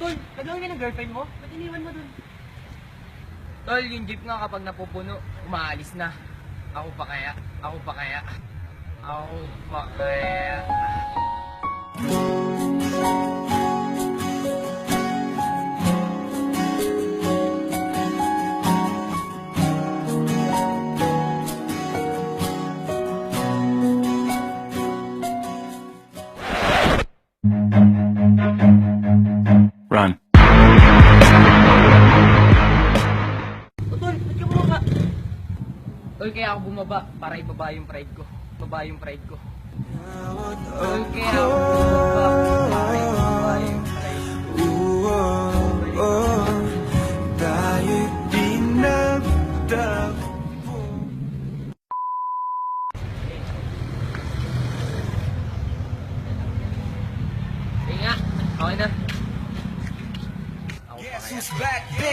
tol, nagawin niya ng girlfriend mo? Ba't iniwan mo dun? Tol, yung jeep nga kapag napupuno, umaalis na. Ako pa kaya? Ako pa kaya? Ako pa kaya? Run. O tol, ba't ka bumaba? Tol, kaya ako bumaba para ibaba yung pride ko. Baba yung pride ko. Tol, kaya ako bumaba para ibaba yung pride ko. Tayo'y okay na. Ako pa kaya?